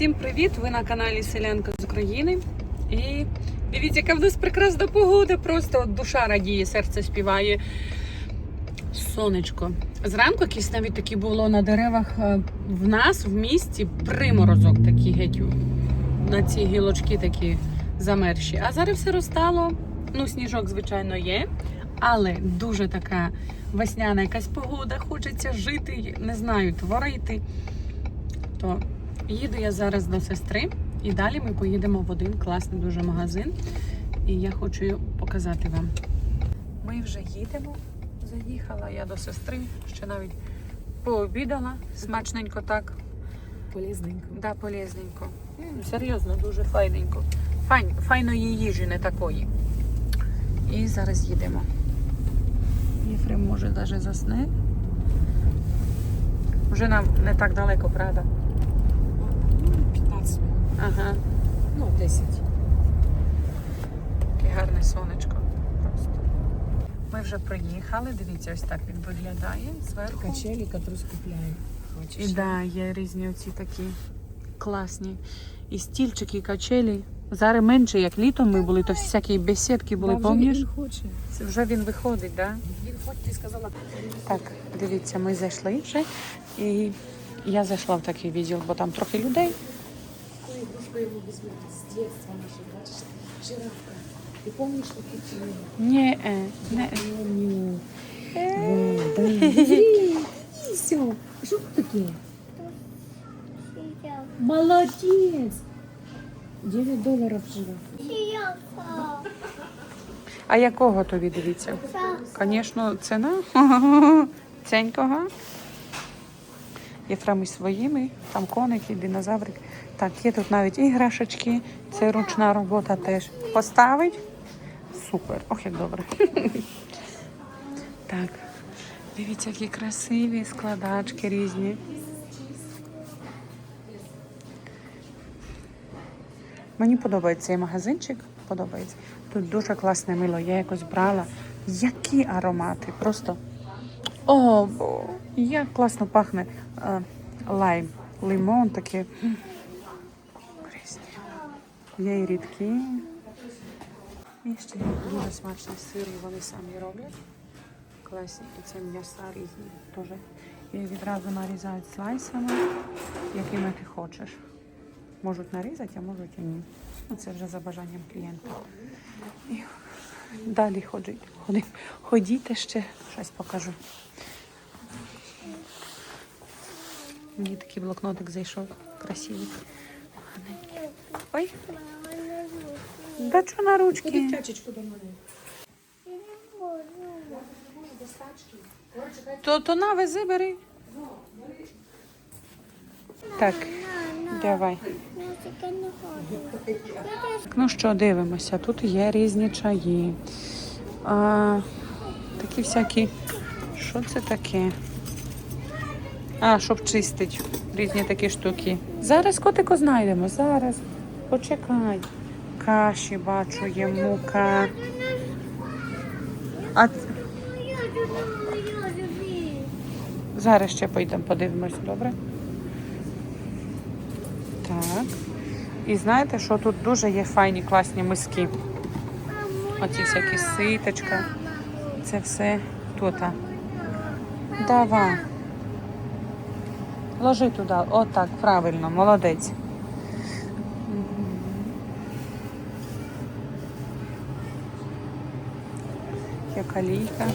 Всім привіт! Ви на каналі Селянка з України. І дивіться, яка в нас прекрасна погода. Просто от душа радіє, серце співає. Сонечко. Зранку якийсь навіть такі було на деревах е, в нас в місті приморозок такий геть на ці гілочки такі замерші. А зараз все розстало. Ну, сніжок, звичайно, є, але дуже така весняна якась погода. Хочеться жити, не знаю, творити. То їду я зараз до сестри, і далі ми поїдемо в один класний дуже магазин. І я хочу показати вам. Ми вже їдемо. Заїхала я до сестри, ще навіть пообідала. Смачненько так. Полезненько. Да, полезненько. М, Серйозно, дуже файненько. Файн, файної їжі, не такої. І зараз їдемо. Єфрем може навіть засне. Вже нам не так далеко, правда? Ну, 15 минут. Ага. Ну, 10. Яке гарне сонечко. Просто. Ми вже приїхали. Дивіться, ось так він виглядає зверху. Качели, которые скупляют. І Хочешь? да, є різні оці такі класні. І стільчики, і качелі. Зараз менше, як літом ми були, то всякі бесідки були, Да, вже пам'ятаєш? Він хоче. Це Вже він виходить, так? Він хоче, ти сказала. Так, дивіться, ми зайшли вже. І я зайшла в такий відділ, бо там трохи людей. Жирафка. Ты помнишь, что? Ні, е, не. е. Помню. Вот, да. Смотри, все. Что тут такие? Молодец. 9 долларов жираф. А якого тобі дивіться? Звісно, ціна ценького. Єфрем із своїми, там коники, динозаврик. Так, є тут навіть іграшечки. Це ручна робота теж. Поставить? Супер. Ох, як добре. Так. Дивіться, які красиві складачки різні. Мені подобається цей магазинчик. Подобається. Тут дуже класне мило. Я якось брала. Які аромати? Просто о, як класно пахне лайм. Лимон такий. М. Різні. Є і рідкі. І ще дуже смачний сир, вони самі роблять. Класні. І це м'яса різні теж. І відразу нарізають слайсами, якими ти хочеш. Можуть нарізати, а можуть і ні. Ну, Це вже за бажанням клієнта. І далі. Ходіть, ходіть ще, щось покажу. Мені такий блокнотик зайшов. Красивий. Ой, да що на ручки? То, то на вези бери. Так, давай. Ну що, дивимося. Тут є різні чаї. А, такі всякі. Що це таке? А, щоб чистити. Різні такі штуки. Зараз котику знайдемо. Зараз. Почекай. Каші бачу, є мука. А зараз ще поїдемо, подивимось, добре? Так. І знаєте, що тут дуже є файні класні миски. Оці всякі ситочка. Це все тут. Давай. Ложи туди. Отак, правильно, молодець. Яка лійка.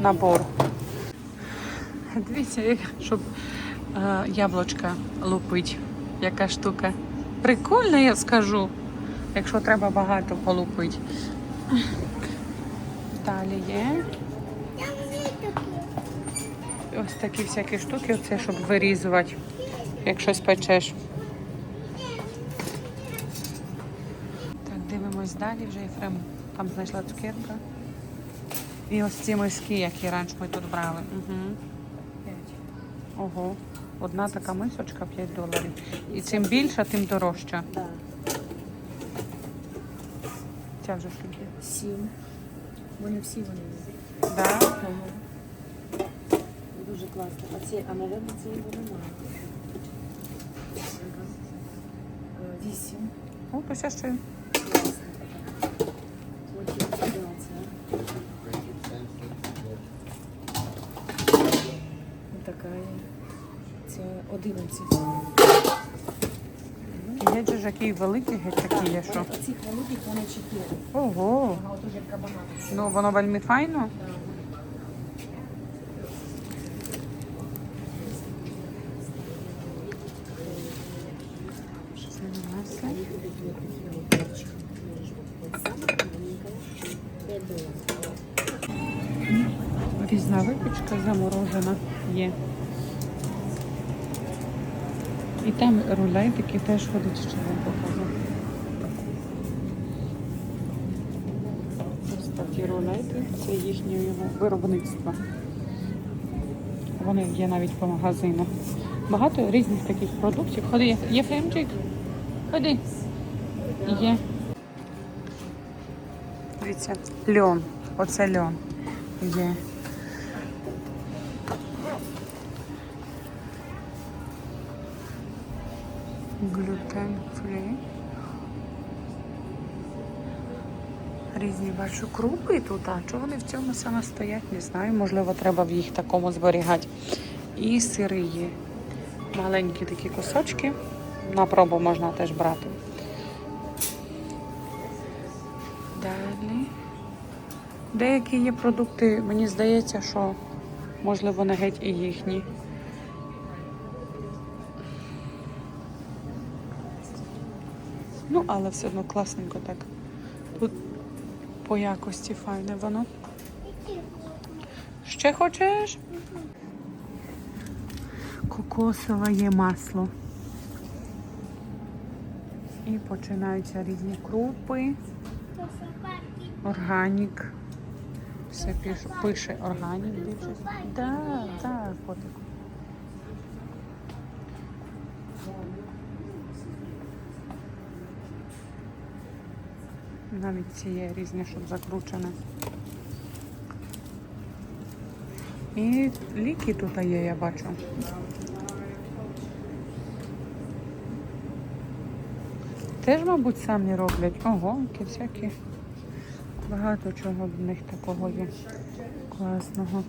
Набор. Дивіться, щоб е, яблучка лупить. Яка штука. Прикольно, я скажу. Якщо треба багато полупить. Далі є. Ось такі всякі штуки, оце, щоб вирізувати, як щось печеш. Так, дивимось далі, вже Єфрем там знайшла цукерка. І ось ці миски, які раніше ми тут брали. Угу. Ого. Одна така мисочка 5 доларів. І чим більша, тим дорожча. Да. Ця вже скільки? Сім. Вони всі вони. Да? Дуже класно. А ці, а мабуть, ці його немає. 8. О, то ще ще. Такая. Це 11. Є же ж який великий, геть такий є, що. Оцих великих вони 4. Ого. А от уже. Ну, воно вельми файно. Це масло. Різна випічка заморожена є. І там рулетики теж ходять, що вам покажу. Ось такі рулети, це їхнє його виробництво. Вони є навіть по магазинах. Багато різних таких продуктів. Ходи, Єфремчик, ходи. Є. Дивіться, льон. Оце льон. Є. Глютен фрі. Різні бачу крупи тут, а чого вони в цьому саме стоять, не знаю. Можливо, треба в їх такому зберігати. І сири. Маленькі такі кусочки. На пробу можна теж брати. Далі. Деякі є продукти, мені здається, що можливо не геть і їхні. Але все одно класненько так. Тут по якості файне воно. Ще хочеш? Кокосове є масло. І починаються різні крупи. Органік. Все пише, органік. Так, так, котику. Навіть ці є різні, щоб закручене. І ліки тут є, я бачу. Теж, мабуть, самі роблять. Ого, які всякі. Багато чого в них такого є класного.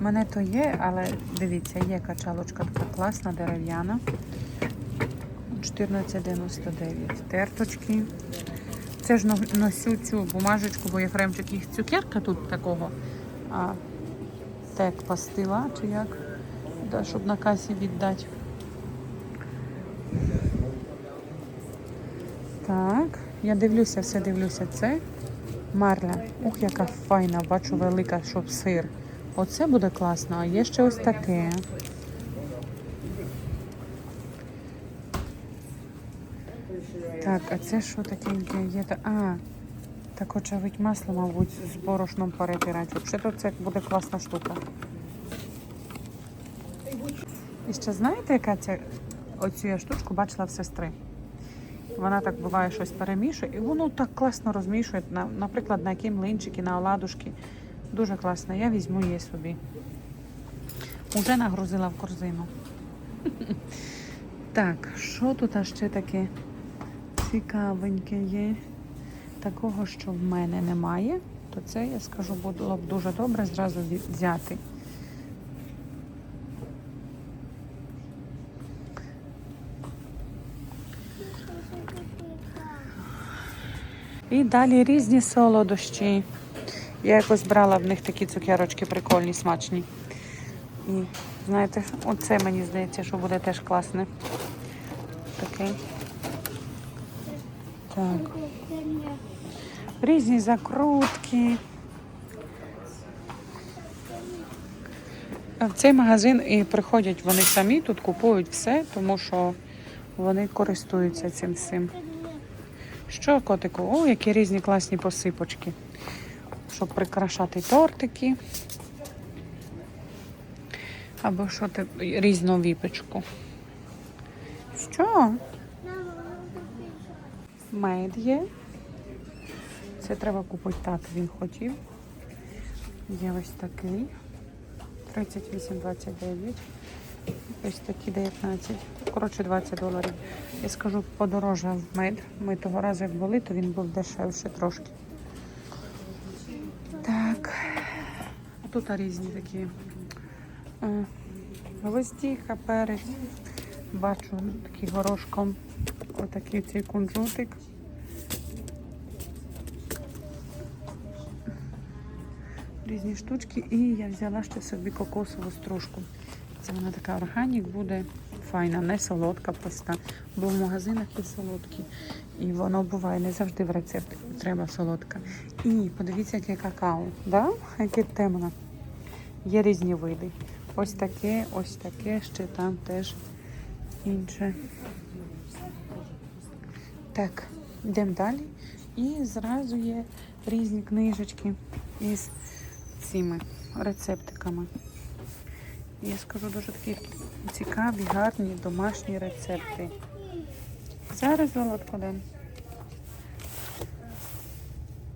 У мене то є, але дивіться, є качалочка така класна, дерев'яна. 14,99. Терточки. Це ж носю цю бумажечку, бо Єфремчик їх цукерка тут такого. А тек пастила чи як, да, щоб на касі віддати. Так, я дивлюся, все дивлюся. Це марля. Ух, яка файна, бачу велика, щоб сир. Оце буде класно. А є ще ось таке. Так, а це що такеньке є? А, так очевидь масло, мабуть, з борошном перетирати. Взагалі це буде класна штука. І ще знаєте, яка ця оцю я штучку бачила в сестри? Вона так буває щось перемішує, і воно так класно розмішує, на, наприклад, на які млинчики, на оладушки. Дуже класно. Я візьму її собі. Уже нагрузила в корзину. Так, що тут ще таке цікавеньке є? Такого, що в мене немає, то це, я скажу, було б дуже добре зразу взяти. І далі різні солодощі. Я якось брала в них такі цукерочки прикольні, смачні. І знаєте, оце мені здається, що буде теж класне. Таке. Так. Різні закрутки. В цей магазин і приходять вони самі, тут купують все, тому що вони користуються цим всім. Що, котику? О, які різні класні посипочки. Щоб прикрашати тортики. Або що ти різну віпечку. Що? Мед є. Це треба купити так, він хотів. Є ось такий. 38,29. Ось такі 19. Коротше, 20 доларів. Я скажу, подорожав мед. Ми того разу як були, то він був дешевше трошки. Так. Тут різні такі. е, Гвоздіка, перець. Бачу такий горошком. Отакий цей кунжутик. Різні штучки. І я взяла ще собі кокосову стружку. Це вона така органік буде файна, не солодка проста. Бо в магазинах є солодкі. І воно буває не завжди в рецепті треба солодка. І подивіться, яке какао. Да? Яке темне. Є різні види. Ось таке, ось таке, ще там теж інше. Так, йдемо далі. І зразу є різні книжечки із цими рецептиками. Я скажу дуже такі цікаві, гарні домашні рецепти. Зараз золотко дам.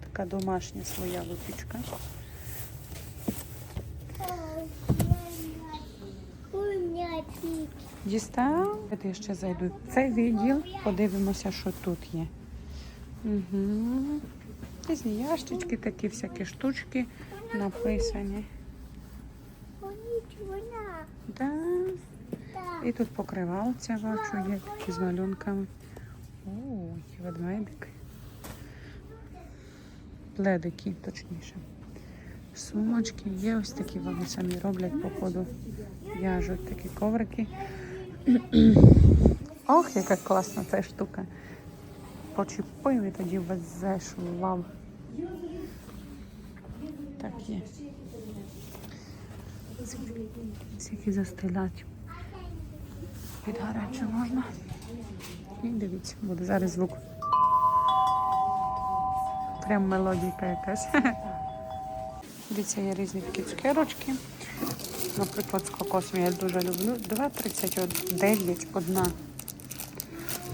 Така домашня своя випічка. Дістав. Я ще зайду в цей відділ, подивимося, що тут є. Угу. Різні ящички, такі всякі штучки написані. Да. І тут покривалця бачу, є такі з малюнками. Ой, ведмедик. Пледики, точніше. Сумочки. Є ось такі вони самі роблять, походу, в'яжуть такі коврики. Ох, яка класна ця штука. Почепив і тоді везеш вау. Так є. Всякі застелять. Під гаряче можна. І дивіться, буде зараз звук. Прям мелодійка якась. Дивіться, є різні такі цукерочки. Наприклад, з кокосом я дуже люблю. 2,39 одна.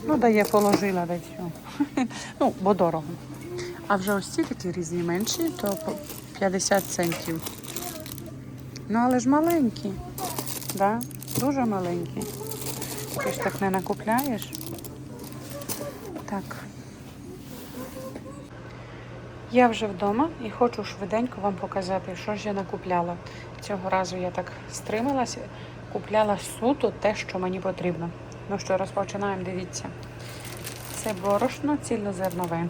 Ну, да я положила десь. Ну, бо дорого. А вже ось ці такі різні менші, то по 50 центів. Ну, але ж маленькі. Да? Дуже маленькі. Ти ж так не накупляєш. Так. Я вже вдома і хочу швиденько вам показати, що ж я накупляла. Цього разу я так стрималася, купляла суто те, що мені потрібно. Ну що, розпочинаємо, дивіться. Це борошно цільнозернове.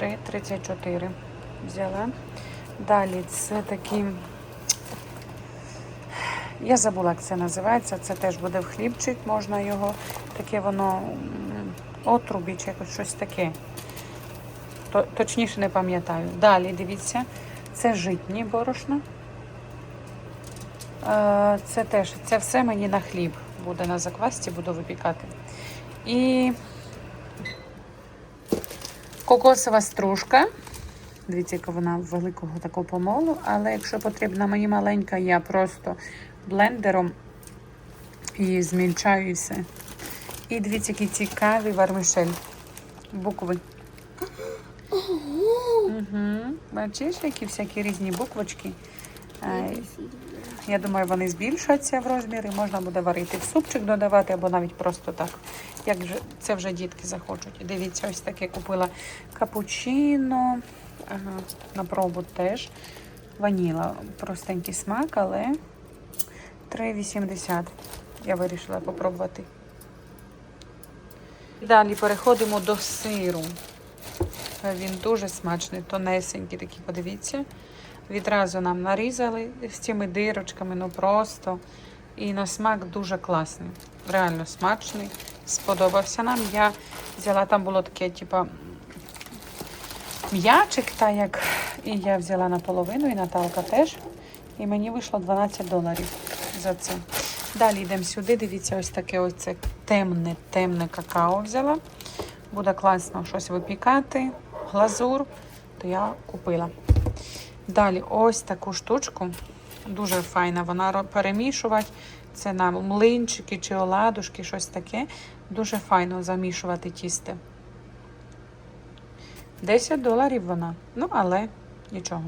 3,34 взяла. Далі це такі. Я забула, як це називається. Це теж буде в хлібчик, можна його. Таке воно м, отрубі чи якось щось таке. То- Точніше не пам'ятаю. Далі дивіться, це житнє борошно. Е, Це теж це все мені на хліб буде на заквасці, буду випікати. І кокосова стружка. Дивіться, яка вона великого такого помолу. Але якщо потрібна мені маленька, я просто блендером її змільчаю і все. І дивіться, які цікаві вармишель. Букви. Угу. Бачиш, які всякі різні буквочки. Я думаю, вони збільшаться в розмірі, можна буде варити в супчик додавати або навіть просто так. Як це вже дітки захочуть. Дивіться, ось таке купила капучино. Ага, на пробу теж. Ваніла. Простенький смак, але 3,80. Я вирішила попробувати. Далі переходимо до сиру. Він дуже смачний, тонесенький такий, подивіться. Відразу нам нарізали з цими дирочками, ну просто. І на смак дуже класний. Реально смачний. Сподобався нам. Я взяла, там було таке, типа, м'ячик, та як. І я взяла наполовину, і Наталка теж. І мені вийшло 12 доларів за це. Далі йдемо сюди. Дивіться, ось таке ось темне, темне какао взяла. Буде класно щось випікати, глазур, то я купила. Далі ось таку штучку. Дуже файна. Вона перемішувати. Це на млинчики чи оладушки, щось таке. Дуже файно замішувати тісто. 10 доларів вона. Ну, але нічого.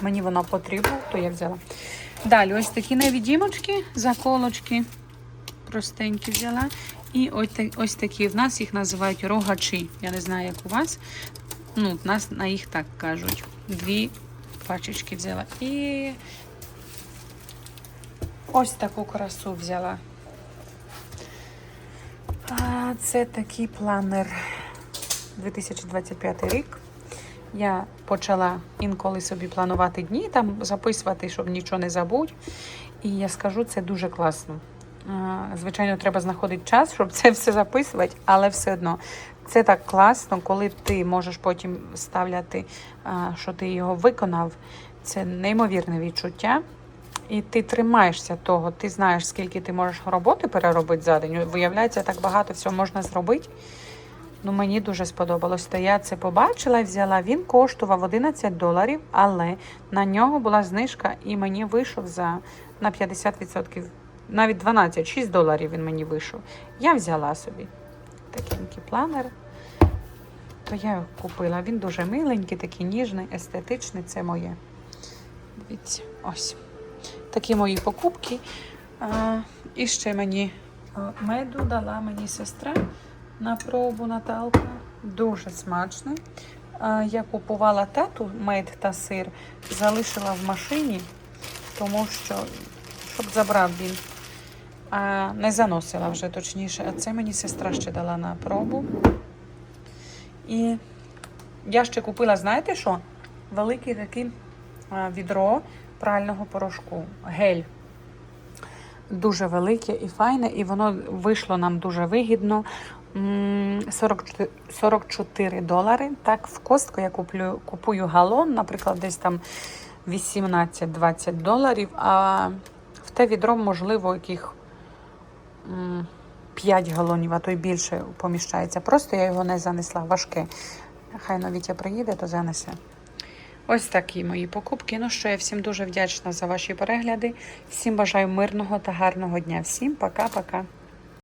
Мені вона потрібна, то я взяла. Далі ось такі невідімочки, заколочки. Простенькі взяла. І ось, ось такі в нас їх називають рогачі. Я не знаю, як у вас. Ну, в нас на їх так кажуть. Дві пачечки взяла. І ось таку красу взяла. А, це такий планер 2025 рік. Я почала інколи собі планувати дні, там записувати, щоб нічого не забудь. І я скажу, це дуже класно. Звичайно, треба знаходити час, щоб це все записувати, але все одно це так класно, коли ти можеш потім ставляти, що ти його виконав. Це неймовірне відчуття. І ти тримаєшся того, ти знаєш, скільки ти можеш роботи переробити за день. Виявляється, так багато всього можна зробити. Ну, мені дуже сподобалось. То я це побачила і взяла. Він коштував 11 доларів, але на нього була знижка, і мені вийшов за на 50%, навіть 12, 6 доларів він мені вийшов. Я взяла собі такенький планер. То я його купила. Він дуже миленький, такий ніжний, естетичний. Це моє. Дивіться, ось. Такі мої покупки. А, і ще мені меду дала мені сестра на пробу Наталка. Дуже смачний. А, Я купувала тату мед та сир, залишила в машині, тому що щоб забрав він. А не заносила вже точніше. А це мені сестра ще дала на пробу. І я ще купила, знаєте що? Велике таке відро прального порошку. Гель дуже велике і файне, і воно вийшло нам дуже вигідно. 44 44 долари. Так, в костку я куплю, купую галон, наприклад, десь там 18-20 доларів. А в те відро, можливо, яких 5 галонів, а то й більше поміщається. Просто я його не занесла. Важке. Хай навіть приїде, то занесе. Ось такі мої покупки. Ну що, я всім дуже вдячна за ваші перегляди. Всім бажаю мирного та гарного дня. Всім пока-пока.